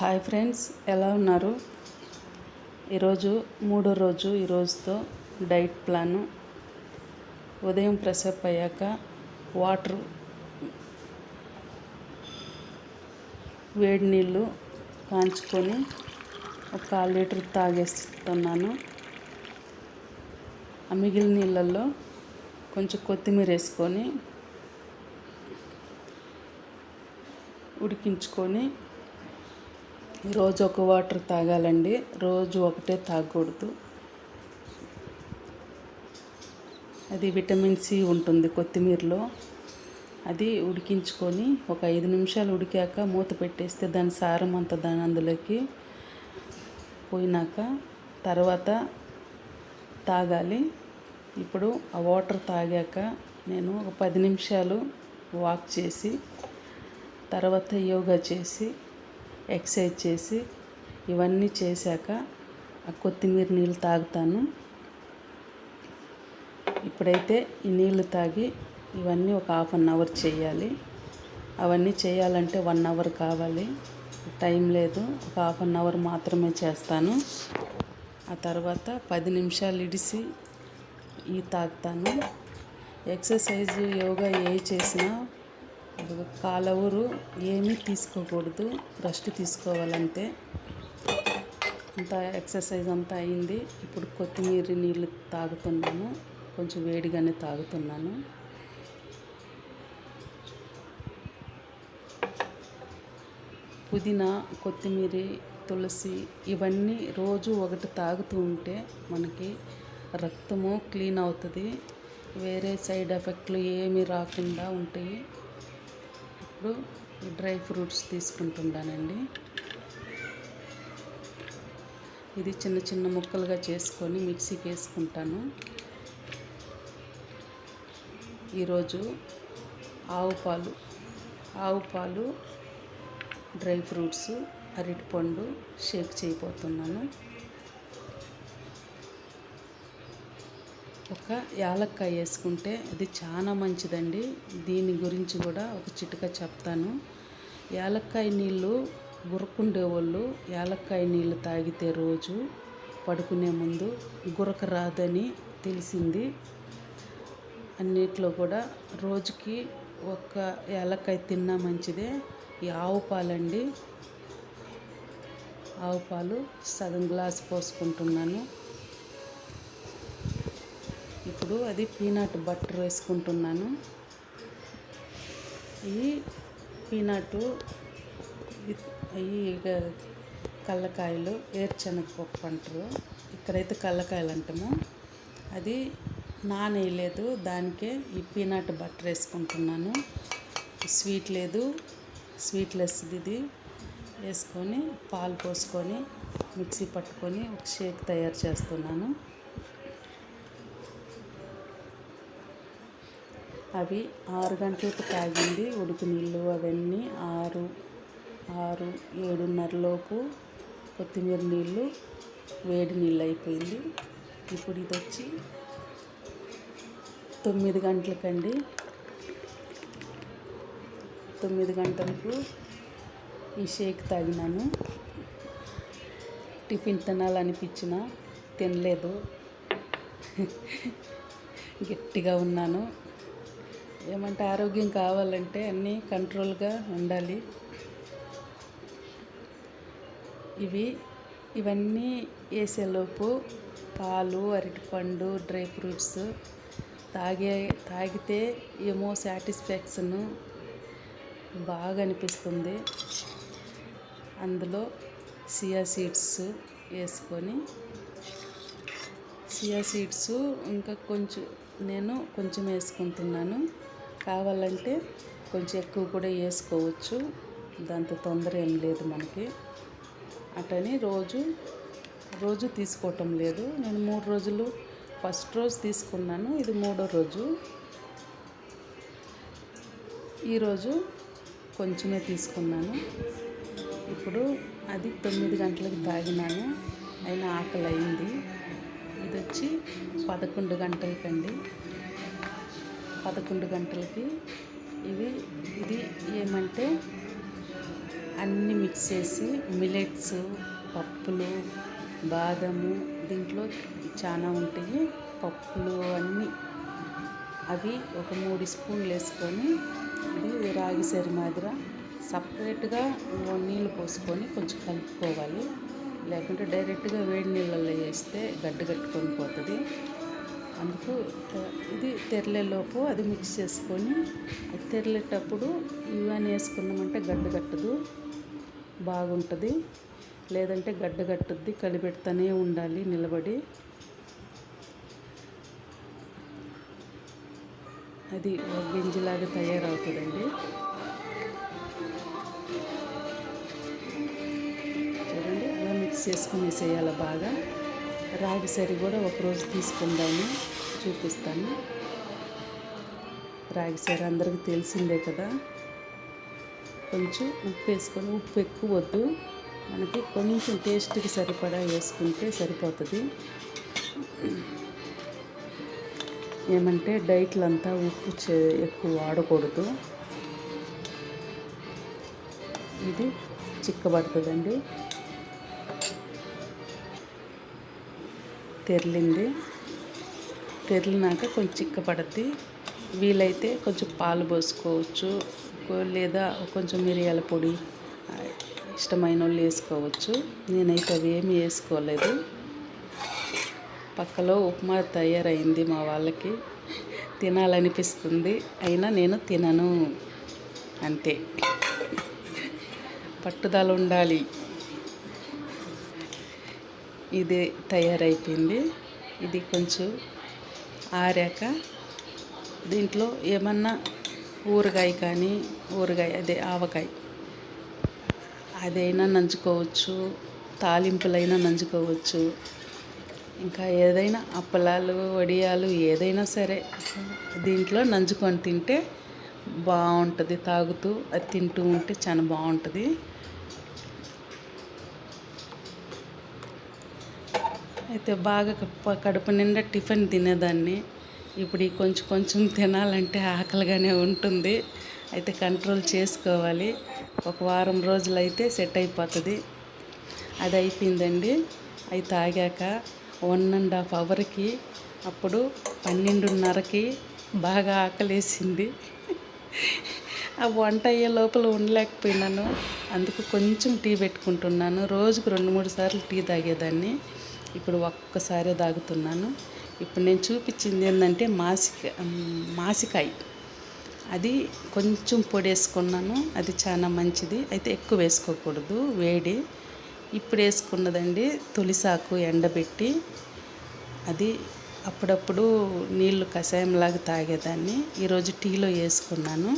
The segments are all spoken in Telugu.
హాయ్ ఫ్రెండ్స్ ఎలా ఉన్నారు? ఈరోజు మూడో రోజు ఈరోజుతో డైట్ ప్లాను. ఉదయం ప్రెసప్ అప్ అయ్యాక వాటర్ వేడి నీళ్ళు కాంచుకొని ఒక కాల్ లీటర్ తాగేస్తున్నాను. ఆ మిగిలిన నీళ్ళల్లో కొంచెం కొత్తిమీర వేసుకొని ఉడికించుకొని రోజు ఒక వాటర్ తాగాలండి. రోజు ఒకటే తాగకూడదు. అది విటమిన్ సి ఉంటుంది కొత్తిమీరలో. అది ఉడికించుకొని ఒక ఐదు నిమిషాలు ఉడికాక మూత పెట్టేస్తే దాని సారం అంత దాని అందులోకి పోయినాక తర్వాత తాగాలి. ఇప్పుడు ఆ వాటర్ తాగాక నేను ఒక పది నిమిషాలు వాక్ చేసి తర్వాత యోగా చేసి ఎక్సర్సైజ్ చేసి ఇవన్నీ చేశాక ఆ కొత్తిమీర నీళ్ళు తాగుతాను. ఇప్పుడైతే ఈ నీళ్ళు తాగి ఇవన్నీ ఒక హాఫ్ అన్ అవర్ చేయాలి. అవన్నీ చేయాలంటే వన్ అవర్ కావాలి. టైం లేదు. ఒక హాఫ్ అన్ అవర్ మాత్రమే చేస్తాను. ఆ తర్వాత పది నిమిషాలు ఇడిసి ఈ తాగుతాను. ఎక్సర్సైజ్ యోగా ఏ చేసినా కాలవరు ఏమీ తీసుకోకూడదు రెస్ట్ తీసుకోవాలంతే అంతా ఎక్సర్సైజ్ అంతా అయింది. ఇప్పుడు కొత్తిమీర నీళ్ళు తాగుతున్నాను. కొంచెం వేడిగానే తాగుతున్నాను. పుదీనా కొత్తిమీర తులసి ఇవన్నీ రోజు ఒకటి తాగుతూ ఉంటే మనకి రక్తము క్లీన్ అవుతుంది. వేరే సైడ్ ఎఫెక్ట్లు ఏమీ రాకుండా ఉంటాయి. ఇప్పుడు డ్రై ఫ్రూట్స్ తీసుకుంటున్నానండి ఇది చిన్న చిన్న ముక్కలుగా చేసుకొని మిక్సీకి వేసుకుంటాను. ఈరోజు ఆవు పాలు ఆవు పాలు డ్రై ఫ్రూట్స్ అరటిపండు షేక్ చేయబోతున్నాను. ఒక యాలక్కాయ వేసుకుంటే అది చాలా మంచిదండి. దీని గురించి కూడా ఒక చిటిక చెప్తాను. యాలక్కాయ నీళ్ళు గురకుండే వాళ్ళు యాలక్కాయ నీళ్ళు తాగితే రోజు పడుకునే ముందు గురక రాదని తెలిసింది. అన్నిట్లో కూడా రోజుకి ఒక యాలక్కాయ తిన్నా మంచిదే. ఈ ఆవు పాలండి. ఆవు పాలు సగం గ్లాస్ పోసుకుంటున్నాను. ఇప్పుడు అది పీనట్ బటర్ వేసుకుంటున్నాను. ఈ పీనట్ ఈ కళ్ళకాయలు ఏర్చెనగపప్పు అంటారు. ఇక్కడైతే కళ్ళకాయలు అంటాము. అది నానేయలేదు దానికే ఈ పీనట్ బటర్ వేసుకుంటున్నాను. స్వీట్ లేదు స్వీట్లెస్ ఇది. వేసుకొని పాలు పోసుకొని మిక్సీ పట్టుకొని ఒక షేక్ తయారు చేస్తున్నాను. అవి ఆరు గంటలకు తాగింది. ఉడుకు నీళ్ళు అవన్నీ ఆరు ఆరు ఏడున్నరలోపు కొత్తిమీర నీళ్ళు వేడి నీళ్ళు అయిపోయింది. ఇప్పుడు ఇది వచ్చి తొమ్మిది గంటలకండి. తొమ్మిది గంటలకు ఈ షేక్ తాగినాను. టిఫిన్ తినాలనిపించిన తినలేదు. గట్టిగా ఉన్నాను. ఏమంటే ఆరోగ్యం కావాలంటే అన్నీ కంట్రోల్గా ఉండాలి. ఇవి ఇవన్నీ వేసేలోపు పాలు అరటిపండు డ్రై ఫ్రూట్స్ తాగే తాగితే ఏమో సాటిస్ఫాక్షన్ బాగా అనిపిస్తుంది. అందులో సియా సీడ్స్ వేసుకొని సియా సీడ్స్ ఇంకా కొంచెం నేను కొంచెం వేసుకుంటున్నాను. కావాలంటే కొంచెం ఎక్కువ కూడా వేసుకోవచ్చు. దాంతో తొందర ఏం లేదు మనకి. అటని రోజు రోజు తీసుకోవటం లేదు. నేను మూడు రోజులు ఫస్ట్ రోజు తీసుకున్నాను ఇది మూడో రోజు. ఈరోజు కొంచెమే తీసుకున్నాను. ఇప్పుడు అది తొమ్మిది గంటలకు తాగినాను అయినా ఆకలి అయింది. ఇది వచ్చి పదకొండు గంటలకండి. పదకొండు గంటలకి ఇవి ఇది ఏమంటే అన్నీ మిక్స్ చేసి మిలెట్స్ పప్పులు బాదము దీంట్లో చాలా ఉంటాయి. పప్పులు అన్నీ అవి ఒక మూడు స్పూన్లు వేసుకొని ఇది రాగి సరి మాదిర సపరేట్గా నీళ్ళు పోసుకొని కొంచెం కలుపుకోవాలి. లేకుంటే డైరెక్ట్గా వేడి నీళ్ళల్లో వేస్తే గడ్డ కట్టుకొని పోతుంది. అందుకు ఇది తెరలేలోపు అది మిక్స్ చేసుకొని అది తెరలేటప్పుడు ఇవన్నీ వేసుకున్నామంటే గడ్డ కట్టదు బాగుంటుంది. లేదంటే గడ్డ కట్టుద్ది కలిపెడుతూనే ఉండాలి నిలబడి. అది ఒక గింజలాగా తయారవుతుందండి. చూడండి అలా మిక్స్ చేసుకుని వేసేయాలి బాగా. రాగి సరి కూడా ఒకరోజు తీసుకుందాము. చూపిస్తాను. రాగి సరి అందరికీ తెలిసిందే కదా. కొంచెం ఉప్పు వేసుకొని ఉప్పు ఎక్కువ వద్దు. మనకి కొంచెం టేస్ట్కి సరిపడా వేసుకుంటే సరిపోతుంది. ఏమంటే డైట్లు అంతా ఉప్పు చే ఎక్కువ వాడకూడదు. ఇది చిక్కబడుతుందండి. తెరిలింది. తెరిలినాక కొంచెం చిక్కపడుద్ది. వీలైతే కొంచెం పాలు పోసుకోవచ్చు. లేదా కొంచెం మిరియాల పొడి ఇష్టమైన వాళ్ళు వేసుకోవచ్చు. నేనైతే అవి ఏమి వేసుకోలేదు. పక్కలో ఉప్మా తయారైంది మా వాళ్ళకి. తినాలనిపిస్తుంది. అయినా నేను తినను. అంతే. పట్టుదల ఉండాలి. ఇది తయారైపోయింది. ఇది కొంచెం ఆరాక దీంట్లో ఏమన్నా ఊరగాయ కానీ ఊరగాయ అదే ఆవకాయ అదైనా నంచుకోవచ్చు తాలింపులైనా నంచుకోవచ్చు. ఇంకా ఏదైనా అప్పలాలు వడియాలు ఏదైనా సరే దీంట్లో నంచుకొని తింటే బాగుంటుంది. తాగుతూ అది తింటూ ఉంటే చాలా బాగుంటుంది. అయితే బాగా కడుపు నిండా టిఫిన్ తినేదాన్ని. ఇప్పుడు కొంచెం కొంచెం తినాలంటే ఆకలిగానే ఉంటుంది. అయితే కంట్రోల్ చేసుకోవాలి. ఒక వారం రోజులైతే సెట్ అయిపోతుంది. అది అయిపోయిందండి. అవి తాగాక వన్ అండ్ హాఫ్ అవర్కి అప్పుడు పన్నెండున్నరకి బాగా ఆకలేసింది. ఆ వంట అయ్యే లోపల ఉండలేకపోయినాను. అందుకు కొంచెం టీ పెట్టుకుంటున్నాను. రోజుకు రెండు మూడు సార్లు టీ తాగేదాన్ని. ఇప్పుడు ఒక్కసారే తాగుతున్నాను ఇప్పుడు నేను చూపించింది ఏంటంటే మాసిక మాసికాయ. అది కొంచెం పొడి వేసుకున్నాను. అది చాలా మంచిది. అయితే ఎక్కువ వేసుకోకూడదు వేడి. ఇప్పుడు వేసుకున్నదండి తులిసాకు ఎండబెట్టి అది అప్పుడప్పుడు నీళ్ళు కషాయంలాగా తాగేదాన్ని. ఈరోజు టీలో వేసుకున్నాను.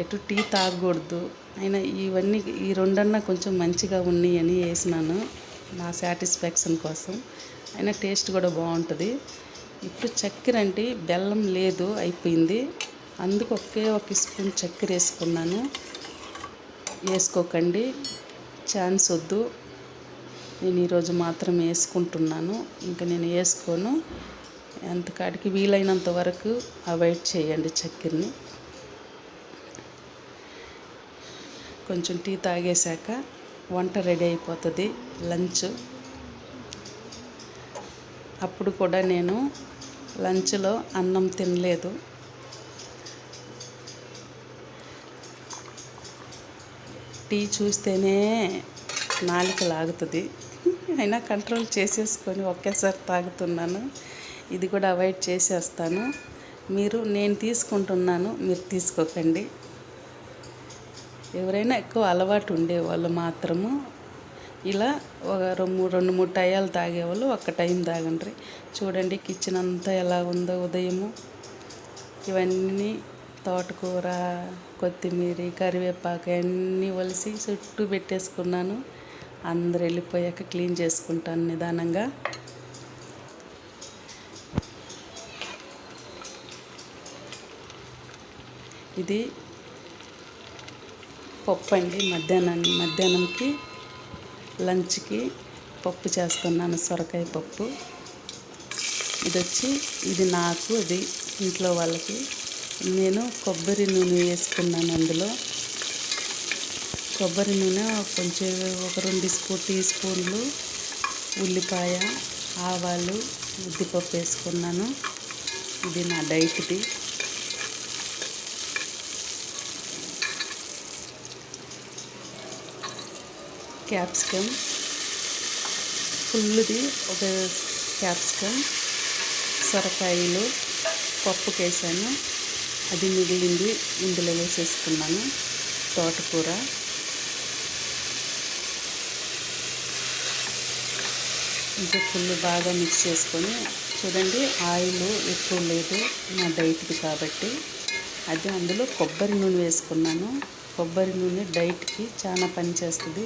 ఎటు టీ తాగకూడదు. అయినా ఇవన్నీ ఈ రెండన్నా కొంచెం మంచిగా ఉన్నాయి అని వేసినాను నా సాటిస్ఫాక్షన్ కోసం. అయినా టేస్ట్ కూడా బాగుంటుంది. ఇప్పుడు చక్కెర అంటే బెల్లం లేదు అయిపోయింది. అందుకు ఒకే ఒక స్పూన్ చక్కెర వేసుకున్నాను. వేసుకోకండి ఛాన్స్ వద్దు. నేను ఈరోజు మాత్రం వేసుకుంటున్నాను. ఇంకా నేను వేసుకోను. ఎంతకాడికి వీలైనంత వరకు అవాయిడ్ చేయండి చక్కెరని. కొంచెం టీ తాగేశాక వంట రెడీ అయిపోతుంది లంచ్. అప్పుడు కూడా నేను లంచ్లో అన్నం తినలేదు. టీ చూస్తేనే నాలుక లాగుతుంది. అయినా కంట్రోల్ చేసేసుకొని ఒకేసారి తాగుతున్నాను. ఇది కూడా అవాయిడ్ చేసేస్తాను. మీరు నేను తీసుకుంటున్నాను మీరు తీసుకోకండి. ఎవరైనా ఎక్కువ అలవాటు ఉండేవాళ్ళు మాత్రము. ఇలా ఒక రెండు రెండు మూడు టయాలు తాగేవాళ్ళు ఒక్క టైం తాగండి చూడండి కిచెన్ అంతా ఎలా ఉందో ఉదయము. ఇవన్నీ తోటకూర కొత్తిమీర కరివేపాకు అన్నీ వలిసి చుట్టూ పెట్టేసుకున్నాను. అందరు వెళ్ళిపోయాక క్లీన్ చేసుకుంటాను నిదానంగా. ఇది పప్పు అండి. మధ్యాహ్నం మధ్యాహ్నంకి లంచ్కి పప్పు చేస్తున్నాను సొరకాయ పప్పు. ఇది వచ్చి ఇది నాకు ఇది ఇంట్లో వాళ్ళకి. నేను కొబ్బరి నూనె వేసుకున్నాను అందులో. కొబ్బరి నూనె కొంచెం ఒక రెండు స్పూ టీ స్పూన్లు ఉల్లిపాయ ఆవాలు ఉద్దిపప్పు వేసుకున్నాను. ఇది నా డైట్ది. క్యాప్సికమ్. ఫుల్ది ఒక క్యాప్సికమ్. సొరకాయలు పప్పుకి వేసాను అది మిగిలింది ఇందులో వేసేసుకున్నాను. తోటకూర. ఇంకా ఫుల్ బాగా మిక్స్ చేసుకొని చూడండి ఆయిల్ ఎక్కువ లేదు నా డైట్కి కాబట్టి. అది అందులో కొబ్బరి నూనె వేసుకున్నాను. కొబ్బరి నూనె డైట్కి చాలా పని చేస్తుంది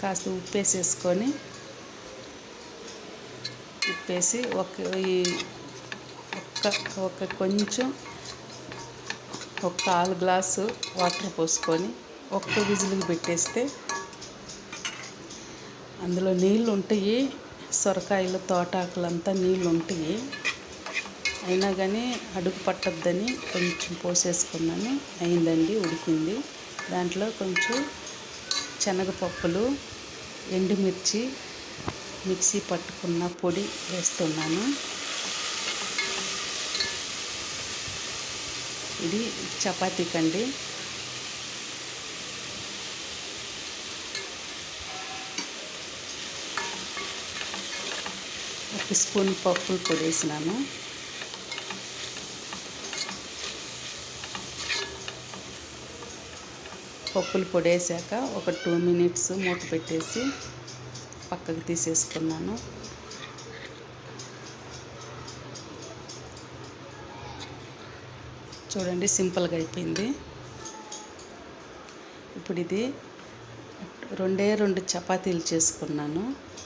కాస్త ఉప్పు వేసేసుకొని ఉప్పేసి ఒక ఈ ఒక్క ఒక కొంచెం ఒక కాలు గ్లాసు వాటర్ పోసుకొని ఒక్క విజిల్కి పెట్టేస్తే అందులో నీళ్ళు ఉంటాయి సొరకాయలు తోటాకులంతా నీళ్ళు ఉంటాయి. అయినా కానీ అడుగు పట్టద్దని కొంచెం పోసేసుకున్నాను అయిందండి ఉడికింది. దాంట్లో కొంచెం శనగపప్పులు ఎండుమిర్చి మిక్సీ పట్టుకున్న పొడి వేస్తున్నాను. ఇది చపాతీకండి. ఒక స్పూన్ పప్పులు పొడి వేసినాను పప్పులు పొడి వేసాక ఒక టూ మినిట్స్ మూత పెట్టేసి పక్కకు తీసేసుకున్నాను. చూడండి సింపుల్గా అయిపోయింది. ఇప్పుడు ఇది రెండే రెండు చపాతీలు చేసుకున్నాను.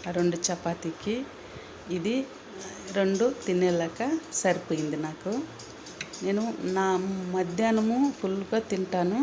ఆ రెండు చపాతీకి ఇది రెండు తినేలాక సరిపోయింది నాకు. నేను నా మధ్యాహ్నము ఫుల్గా తింటాను.